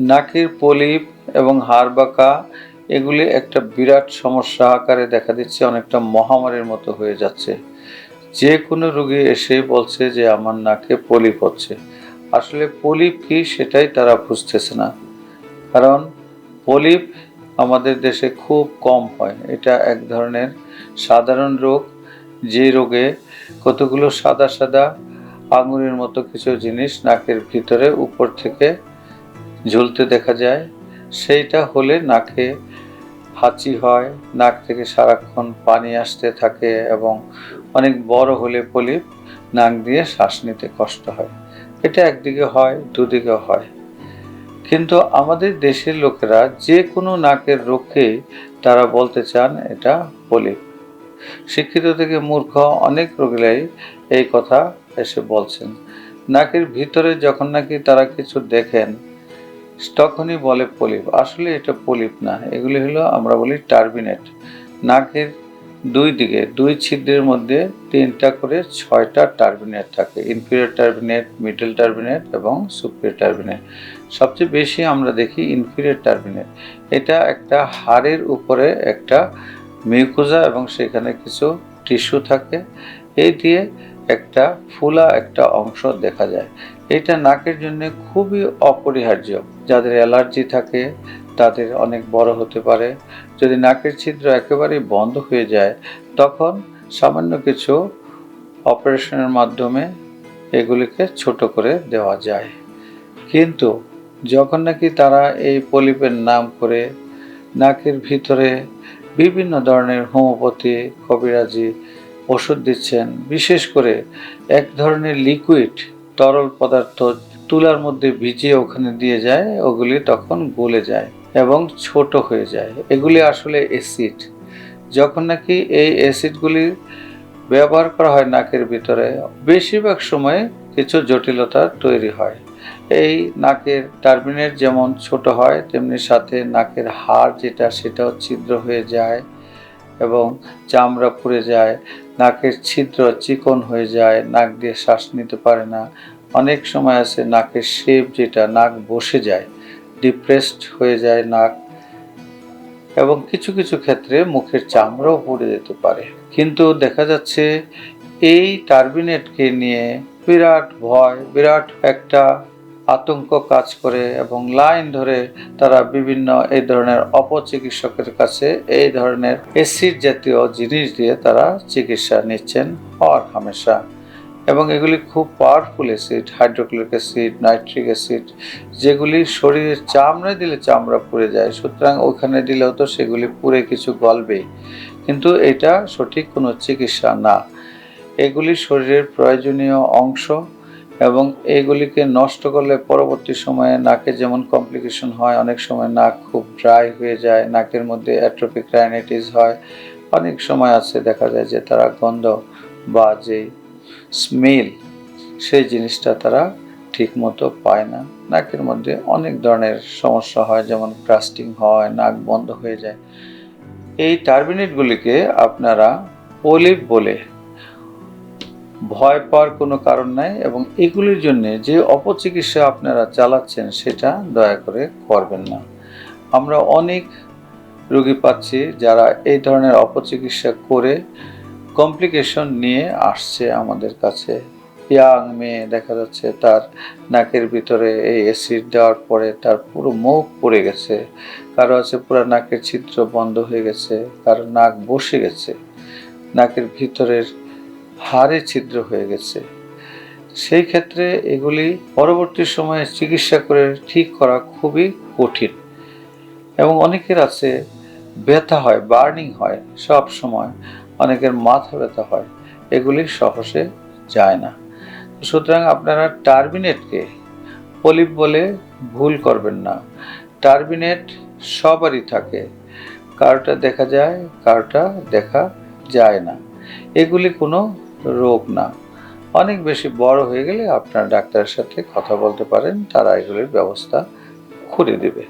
নাকের, পলিপ এবং হাড় বাঁকা এগুলি একটা বিরাট সমস্যা আকারে দেখা দিচ্ছে, অনেকটা মহামারীর মতো হয়ে যাচ্ছে। যে কোনো রোগী এসে বলছে যে, আমার নাকে পলিপ হচ্ছে। আসলে পলিপ কি সেটাই তারা বুঝতেছে না। কারণ পলিপ আমাদের দেশে খুব কম হয়। এটা এক ধরনের সাধারণ রোগ। যে রোগে কতগুলো সাদা সাদা আঙুরের মতো কিছু জিনিস নাকের ভিতরে উপর থেকে ঝুলতে দেখা যায়। সেইটা হলে নাকে হাঁচি হয়, নাক থেকে সারাক্ষণ পানি আসতে থাকে এবং অনেক বড় হলে পলিপ নাক দিয়ে শ্বাস নিতে কষ্ট হয়। এটা একদিকে হয়, দুদিকে হয়। কিন্তু আমাদের দেশের লোকেরা যে কোনো নাকের রোগকেই তারা বলতে চান এটা পলিপ। শিক্ষিত থেকে মূর্খ অনেক রোগীরাই এই কথা এসে বলছেন। নাকের ভিতরে যখন নাকি তারা কিছু দেখেন তখনই বলে পলিপ। আসলে এটা পলিপ না, এগুলি হলো আমরা বলি টার্বিনেট। নাকের দুই দিকে, দুই ছিদ্রের মধ্যে তিনটা করে ছয়টা টার্বিনেট থাকে ইনফিরিয়র টার্বিনেট মিডল টার্বিনেট এবং সুপিরিয়র টার্বিনেট। সবচেয়ে বেশি আমরা দেখি ইনফিরিয়র টার্বিনেট। এটা একটা হাড়ের উপরে একটা মিউকোজা এবং সেখানে কিছু টিস্যু থাকে। এই দিয়ে একটা ফুলা একটা অংশ দেখা যায়। এটা নাকের জন্য খুবই অপরিহার্য। যাদের অ্যালার্জি থাকে, তাদের অনেক বড় হতে পারে। যদি নাকের ছিদ্র একেবারেই বন্ধ হয়ে যায়, তখন সামান্য কিছু অপারেশনের মাধ্যমে এগুলিকে ছোট করে দেওয়া যায়। কিন্তু যখন নাকি তারা এই পলিপের নাম করে, নাকের ভিতরে বিভিন্ন ধরনের হোমিওপ্যাথি, কবিরাজি ওষুধ দিচ্ছেন, বিশেষ করে এক ধরনের লিকুইড তরল পদার্থ তুলার মধ্যে ভিজিয়ে ওখানে দিয়ে যায়, ওগুলি তখন গলে যায় এবং ছোট হয়ে যায়। এগুলি আসলে অ্যাসিড যখন নাকি এই অ্যাসিডগুলি ব্যবহার করা হয় নাকের ভিতরে, বেশিরভাগ সময় কিছু জটিলতা তৈরি হয়। এই নাকের টার্মিনেট যেমন ছোট হয়, তেমনি সাথে নাকের হাড় যেটা, সেটাও ছিদ্র হয়ে যায়। এবং চামড়া পুড়ে যায়, নাকের ছিদ্র চিকন হয়ে যায়, নাক দিয়ে শ্বাস নিতে পারে না। অনেক সময় আছে নাকের শেপ যেটা নাক বসে যায়, ডিপ্রেসড হয়ে যায় নাক এবং কিছু কিছু ক্ষেত্রে মুখের চামড়াও পুড়ে যেতে পারে। কিন্তু দেখা যাচ্ছে এই টার্বিনেটকে নিয়ে বিরাট ভয়, বিরাট একটা আতঙ্ক কাজ করে এবং লাইন ধরে তারা বিভিন্ন এই ধরনের অপচিকিৎসকের কাছে এই ধরনের অ্যাসিড জাতীয় জিনিস দিয়ে তারা চিকিৎসা নিচ্ছেন হর হামেশা। এবং এগুলি খুব powerful acid hydrochloric acid nitric acid যেগুলি শরীরের চামড়ায় দিলে চামড়া পুড়ে যায়, সুতরাং ওখানে দিলেও তো সেগুলি পুড়ে কিছু গলবেই কিন্তু এটা সঠিক কোনো চিকিৎসা না। এগুলি শরীরের প্রয়োজনীয় অংশ। এবং এগুলিকে নষ্ট করলে পরবর্তী সময়ে নাকে যেমন কমপ্লিকেশন হয়, অনেক সময় নাক খুব ড্রাই হয়ে যায়, নাকের মধ্যে অ্যাট্রোপিক রাইনাইটিস হয়। অনেক সময় আছে, দেখা যায় যে তারা গন্ধ বা যেই স্মেল সেই জিনিসটা তারা ঠিক মতো পায় না। নাকের মধ্যে অনেক ধরনের সমস্যা হয়, যেমন ক্রাস্টিং হয়, নাক বন্ধ হয়ে যায়। এই টার্বিনেটগুলিকে আপনারা পলিপ বলে ভয় পাওয়ার কোনো কারণ নাই এবং এগুলির জন্য যে অপচিকিৎসা আপনারা চালাচ্ছেন সেটা দয়া করে করবেন না। আমরা অনেক রোগী পাচ্ছি যারা এই ধরনের অপচিকিৎসা করে কমপ্লিকেশন নিয়ে আসছে আমাদের কাছে। ইয়াং মেয়ে দেখা যাচ্ছে তার নাকের ভিতরে এই অ্যাসিড দেওয়ার পরে তার পুরো মুখ পড়ে গেছে। কারও আছে পুরো নাকের ছিদ্র বন্ধ হয়ে গেছে, কারও নাক বসে গেছে। নাকের ভিতরের হাড়ে ছিদ্র হয়ে গেছে। সেই ক্ষেত্রে এগুলি পরবর্তী সময়ে চিকিৎসা করে ঠিক করা খুবই কঠিন। এবং অনেকের আছে, ব্যথা হয়, বার্নিং হয়, সব সময় অনেকের মাথা ব্যথা হয়, এগুলি সহজে যায় না। সুতরাং আপনারা টার্বিনেটকে পলিপ বলে ভুল করবেন না। টার্বিনেট সবারই থাকে, কারোটা দেখা যায়, কারোটা দেখা যায় না। এগুলি কোনো রোগ না। অনেক বেশি বড় হয়ে গেলে আপনার ডাক্তারের সাথে কথা বলতে পারেন, তারা এগুলির ব্যবস্থা করে দেবে।